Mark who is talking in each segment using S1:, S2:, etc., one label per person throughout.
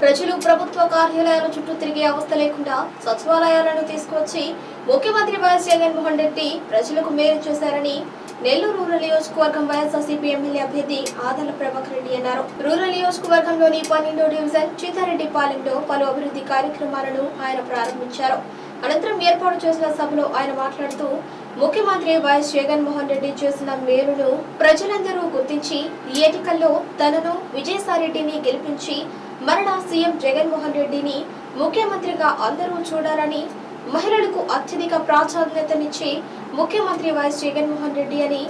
S1: ప్రజలు ప్రభుత్వ కార్యాలయాల చుట్టూ తిరిగే అవస్థ లేకుండా సచివాలయాలను తీసుకువచ్చి ముఖ్యమంత్రి వైఎస్ జగన్మోహన్ రెడ్డి ప్రజలకు మేలు చేశారని నెల్లూరు రూరల్ నియోజకవర్గం వైఎస్ఆర్సీపీ ఎమ్మెల్యే అభ్యర్థి ఆదాల ప్రభాకర్ రెడ్డి అన్నారు. రూరల్ నియోజకవర్గంలోని పన్నెండో డివిజన్ చిత్తారెడ్డిపాలెంలో పలు అభివృద్ధి కార్యక్రమాలను ఆయన ప్రారంభించారు. అనంతరం ఏర్పాటు చేసిన సభలో ఆయన మాట్లాడుతూ ముఖ్యమంత్రి వైఎస్ జగన్మోహన్ రెడ్డి చేసిన మేలును ప్రజలందరూ గుర్తించి ఈ ఎన్నికల్లో తనను విజయసాయిరెడ్డిని గెలిపించి మరణ సీఎం జగన్మోహన్ రెడ్డిని ముఖ్యమంత్రిగా అందరూ చూడాలని మహిళలకు అత్యధిక ప్రాధాన్యతనిచ్చి ముఖ్యమంత్రి వైఎస్ జగన్మోహన్ రెడ్డి అని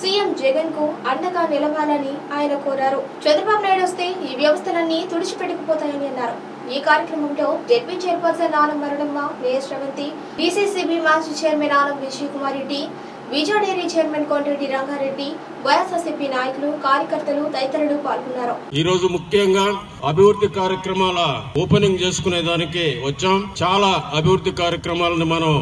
S1: సీఎం జగన్కు అండగా నిలవాలని ఆయన కోరారు. చంద్రబాబు నాయుడు వస్తే ఈ వ్యవస్థలన్నీ తుడిచిపెట్టుకుపోతాయని అన్నారు. ఈ కార్యక్రమంలో జెడ్పీ చైర్పర్సన్ ఆనం మరణమ్మ నేస్ శ్రవంతి బీసీసీబీ మాజీ chairman Anam Vijay Kumar Reddy Vijaya dairy chairman Kotireddy Rangareddy YSRCP నాయకులు కార్యకర్తలు తదితరులు పాల్గొన్నారు.
S2: ఈ రోజు ముఖ్యంగా అభివృద్ధి కార్యక్రమాల ఓపెనింగ్ చేసుకునే దానికి వచ్చాం. చాలా అభివృద్ధి కార్యక్రమాలను మనం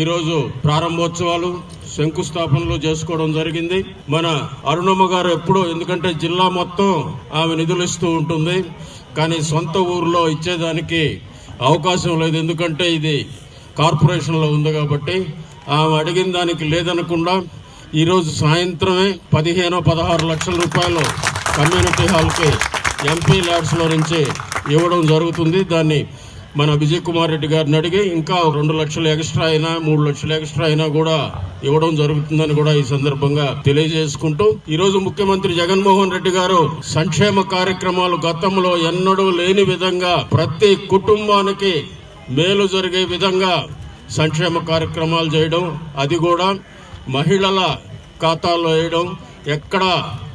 S2: ఈ రోజు ప్రారంభోత్సవాలు శంకుస్థాపనలు చేసుకోవడం జరిగింది. మన అరుణమ్మ గారు ఎప్పుడూ ఎందుకంటే జిల్లా మొత్తం ఆమె నిధులు ఇస్తూ ఉంటుంది. కానీ సొంత ఊర్లో ఇచ్చేదానికి అవకాశం లేదు. ఎందుకంటే ఇది కార్పొరేషన్లో ఉంది కాబట్టి ఆమె అడిగిన దానికి లేదనకుండా ఈరోజు సాయంత్రమే పదిహేను పదహారు లక్షల రూపాయలు కమ్యూనిటీ హాల్కి ఎంపీ ల్యాబ్స్లో నుంచి ఇవ్వడం జరుగుతుంది. దాన్ని మన విజయ్ కుమార్ రెడ్డి గారిని అడిగి ఇంకా రెండు లక్షలు ఎక్స్ట్రా అయినా మూడు లక్షలు ఎక్స్ట్రా అయినా కూడా ఇవ్వడం జరుగుతుందని కూడా ఈ సందర్భంగా తెలియజేసుకుంటూ ఈరోజు ముఖ్యమంత్రి జగన్మోహన్ రెడ్డి గారు సంక్షేమ కార్యక్రమాలు గతంలో ఎన్నడూ లేని విధంగా ప్రతి కుటుంబానికి మేలు జరిగే విధంగా సంక్షేమ కార్యక్రమాలు చేయడం అది కూడా మహిళల ఖాతాల్లో వేయడం ఎక్కడ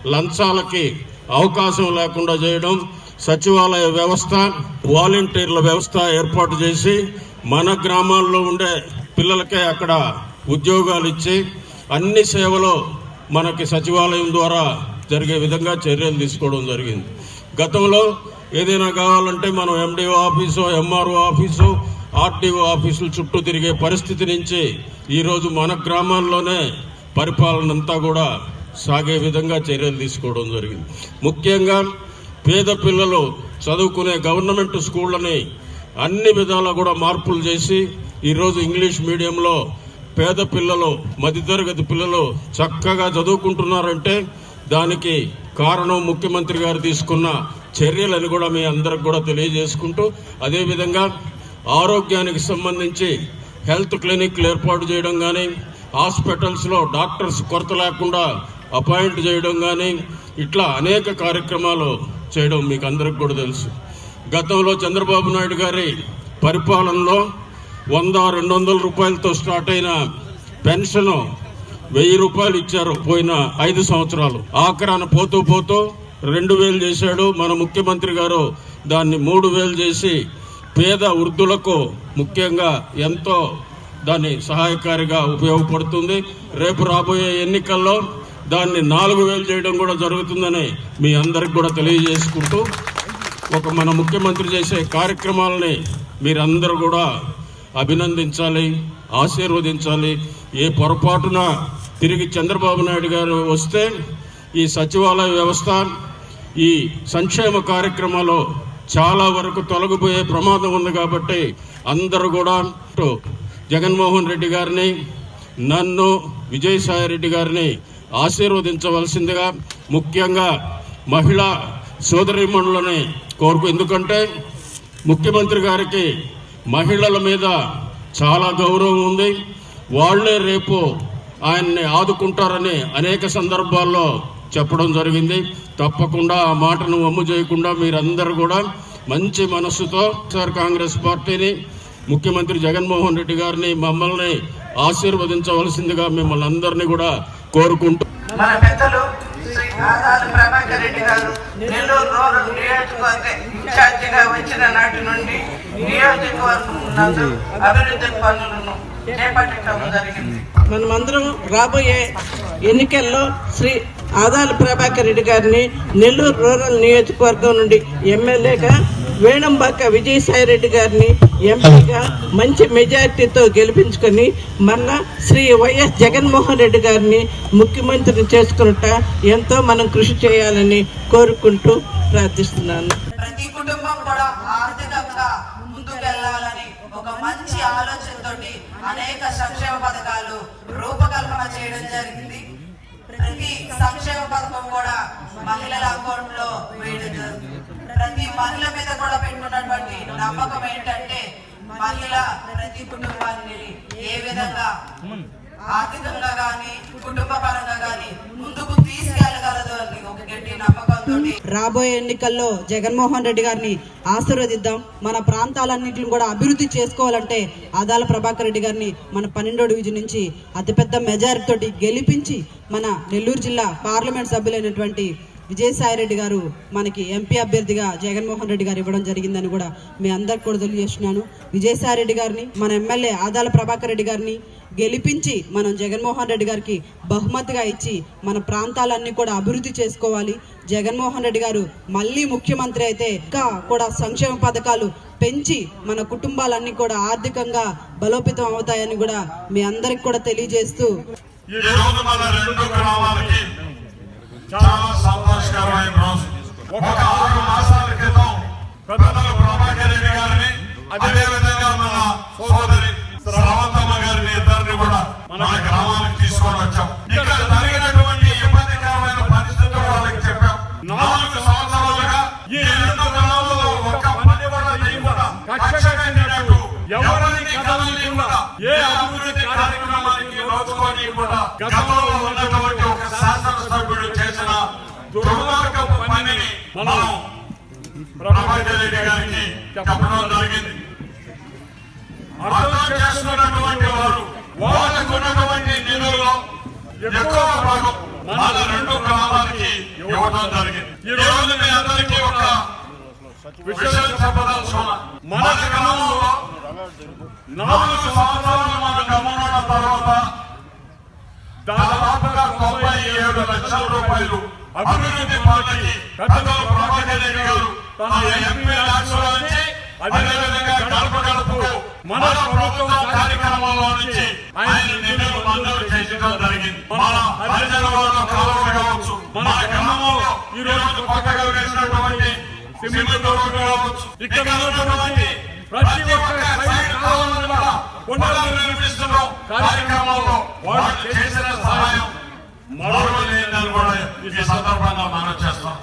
S2: లంచాలకి అవకాశం లేకుండా చేయడం సచివాలయ వ్యవస్థ వాలంటీర్ల వ్యవస్థ ఏర్పాటు చేసి మన గ్రామాల్లో ఉండే పిల్లలకే అక్కడ ఉద్యోగాలు ఇచ్చి అన్ని సేవలు మనకి సచివాలయం ద్వారా జరిగే విధంగా చర్యలు తీసుకోవడం జరిగింది. గతంలో ఏదైనా కావాలంటే మనం MDO office MRO office RTO ఆఫీసుల చుట్టూ తిరిగే పరిస్థితి నుంచి ఈరోజు మన గ్రామాల్లోనే పరిపాలన అంతా కూడా సాగే విధంగా చర్యలు తీసుకోవడం జరిగింది. ముఖ్యంగా పేద పిల్లలు చదువుకునే గవర్నమెంట్ స్కూళ్ళని అన్ని విధాలా కూడా మార్పులు చేసి ఈరోజు ఇంగ్లీష్ మీడియంలో పేద పిల్లలు మధ్యతరగతి పిల్లలు చక్కగా చదువుకుంటున్నారంటే దానికి కారణం ముఖ్యమంత్రి గారు తీసుకున్న చర్యలని కూడా మీ అందరికి కూడా తెలియజేసుకుంటూ అదేవిధంగా ఆరోగ్యానికి సంబంధించి హెల్త్ క్లినిక్లు ఏర్పాటు చేయడం కానీ హాస్పిటల్స్లో డాక్టర్స్ కొరత లేకుండా అపాయింట్ చేయడం కానీ ఇట్లా అనేక కార్యక్రమాలు చేయడం మీకు అందరికి కూడా తెలుసు. గతంలో చంద్రబాబు నాయుడు గారి పరిపాలనలో వంద రెండు వందల రూపాయలతో స్టార్ట్ అయిన పెన్షన్ వెయ్యి రూపాయలు ఇచ్చారు పోయిన ఐదు సంవత్సరాలు. ఆఖరాన పోతూ పోతూ రెండు వేలు చేశాడు. మన ముఖ్యమంత్రి గారు దాన్ని మూడు వేలు చేసి పేద వృద్ధులకు ముఖ్యంగా ఎంతో దాన్ని సహాయకారిగా ఉపయోగపడుతుంది. రేపు రాబోయే ఎన్నికల్లో దాన్ని నాలుగు వేలు చేయడం కూడా జరుగుతుందని మీ అందరికి కూడా తెలియజేసుకుంటూ ఒక మన ముఖ్యమంత్రి చేసే కార్యక్రమాలని మీరందరూ కూడా అభినందించాలి ఆశీర్వదించాలి. ఏ పొరపాటున తిరిగి చంద్రబాబు నాయుడు గారు వస్తే ఈ సచివాలయ వ్యవస్థ ఈ సంక్షేమ కార్యక్రమాలు చాలా వరకు తొలగిపోయే ప్రమాదం ఉంది కాబట్టి అందరూ కూడా జగన్మోహన్ రెడ్డి గారిని నన్ను విజయసాయి రెడ్డి గారిని ఆశీర్వదించవలసిందిగా ముఖ్యంగా మహిళా సోదరిమణులని కోరుకు ఎందుకంటే ముఖ్యమంత్రి గారికి మహిళల మీద చాలా గౌరవం ఉంది. వాళ్ళే రేపు ఆయన్ని ఆదుకుంటారని అనేక సందర్భాల్లో చెప్పడం జరిగింది. తప్పకుండా ఆ మాటను అమ్ము చేయకుండా మీరందరూ కూడా మంచి మనస్సుతో సార్ కాంగ్రెస్ పార్టీని ముఖ్యమంత్రి జగన్మోహన్ రెడ్డి గారిని మమ్మల్ని ఆశీర్వదించవలసిందిగా మిమ్మల్ని అందరినీ కూడా కోరుకుంటూ
S3: మన పెద్దలు శ్రీ ఆదాల ప్రభాకర్ రెడ్డి గారు నెల్లూరు రూరల్ నియోజకవర్గ ఇన్ఛార్జిగా వచ్చిన నాటి నుండి నియోజకవర్గం నందు అభివృద్ధి పనులను చేపట్టడం జరిగింది.
S4: మనమందరం రాబోయే ఎన్నికల్లో శ్రీ ఆదాల ప్రభాకర్ రెడ్డి గారిని నెల్లూరు రూరల్ నియోజకవర్గం నుండి ఎమ్మెల్యేగా వేణంబాక విజయసాయి రెడ్డి గారిని ఎంపీగా మంచి మెజార్టీతో గెలిపించుకొని మళ్ళా శ్రీ వైఎస్ జగన్మోహన్ రెడ్డి గారిని ముఖ్యమంత్రిని చేసుకున్నట్ట ఎంతో మనం కృషి చేయాలని కోరుకుంటూ ప్రార్థిస్తున్నాను.
S3: ప్రతి కుటుంబం కూడా ఆర్థికంగా ముందుకెళ్ళాలని ఒక మంచి ఆలోచనతోటి అనేక సంక్షేమ పథకాలు రూపకల్పన చేయడం జరిగింది. ప్రతి సంక్షేమ పథకం కూడా మహిళల అకౌంట్లో ప్రతి మహిళ మీద కూడా పెట్టుకున్నటువంటి నమ్మకం ఏంటంటే మహిళ ప్రతి కుటుంబాన్ని ఏ విధంగా ఆర్థికంగా కానీ కుటుంబ పరంగా కానీ ముందుకు తీసుకెళ్ళగలదు అని ఒక గట్టి నమ్మకంతో
S5: రాబోయే ఎన్నికల్లో జగన్మోహన్ రెడ్డి గారిని ఆశీర్వదిద్దాం. మన ప్రాంతాలన్నింటిని కూడా అభివృద్ధి చేసుకోవాలంటే ఆదాల ప్రభాకర్ రెడ్డి గారిని మన పన్నెండో డివిజన్ నుంచి అతిపెద్ద మెజారిటీ తోటి గెలిపించి మన నెల్లూరు జిల్లా పార్లమెంట్ సభ్యులైనటువంటి విజయసాయి రెడ్డి గారు మనకి ఎంపీ అభ్యర్థిగా జగన్మోహన్ రెడ్డి గారు ఇవ్వడం జరిగిందని కూడా మీ అందరికి కూడా తెలియజేస్తున్నాను. విజయసాయి రెడ్డి గారిని మన ఎమ్మెల్యే ఆదాల ప్రభాకర్ రెడ్డి గారిని గెలిపించి మనం జగన్మోహన్ రెడ్డి గారికి బహుమతిగా ఇచ్చి మన ప్రాంతాలన్నీ కూడా అభివృద్ధి చేసుకోవాలి. జగన్మోహన్ రెడ్డి గారు మళ్ళీ ముఖ్యమంత్రి అయితే ఇంకా కూడా సంక్షేమ పథకాలు పెంచి మన కుటుంబాలన్నీ కూడా ఆర్థికంగా బలోపేతం అవుతాయని కూడా మీ అందరికి కూడా తెలియజేస్తూ
S6: ఈ రోజు. ఒక ఆరు మాసాల క్రితం పెద్దలు ప్రభాకర్ రెడ్డి గారిని అదే విధంగా మన సోదరి శ్రావంతమ్మ గారిని ఇద్దరిని కూడా మన గ్రామానికి తీసుకొని వచ్చాం. ఇక్కడ జరిగినటువంటి ఇబ్బందికరమైన పరిస్థితులు వాళ్ళకి చెప్పాం. నాలుగు సంవత్సరాలుగా ఈ రెండు గ్రామాల్లో ఒక్క పని కూడా చేయకుండా ఎవరిని ఏ అభివృద్ధి కార్యక్రమానికి నోచుకోనీయకుండా గతంలో ఉన్నటువంటి దుర్మార్గపు పనిని మనం ప్రభాకర్ రెడ్డి గారికి చెప్పడం జరిగింది. అర్థం చేసుకున్నటువంటి వారు వాళ్ళకు ఉన్నటువంటి నిధుల్లో ఎక్కువ భాగం మన రెండు గ్రామాలకి ఇవ్వడం జరిగింది. ఈ రోజు మీ అందరికీ ఒక విషయం చెప్పదలుచుకున్నా. మన గ్రామంలో నాలుగు సంవత్సరాలు మన గమనం తర్వాత దాదాపుగా తొంభై ఏడు లక్షల రూపాయలు అభివృద్ధి పార్టీ పెద్దలు ప్రభాకర్ రెడ్డి గారు తన ఎంపీ రాష్ట్రంలో నుంచి అదేవిధంగా గడప గడపకు మన ప్రభుత్వం కార్యక్రమాల్లో నుంచి ఆయన నిధులు మంజూరు చేయడం జరిగింది. మన హరిజన వాళ్ళ కావచ్చు మన గ్రామంలో ఈ రోజు కొత్తగా వేసినటువంటి సిమెంట్ రోడ్డు కావచ్చు ఇక్కడ ఉన్నటువంటి ప్రతి ఒక్క సైడ్ కార్యక్రమంలో వాళ్ళు చేసిన సహాయం మరో లేదని కూడా ఈ సందర్భంగా మనం చేస్తాం.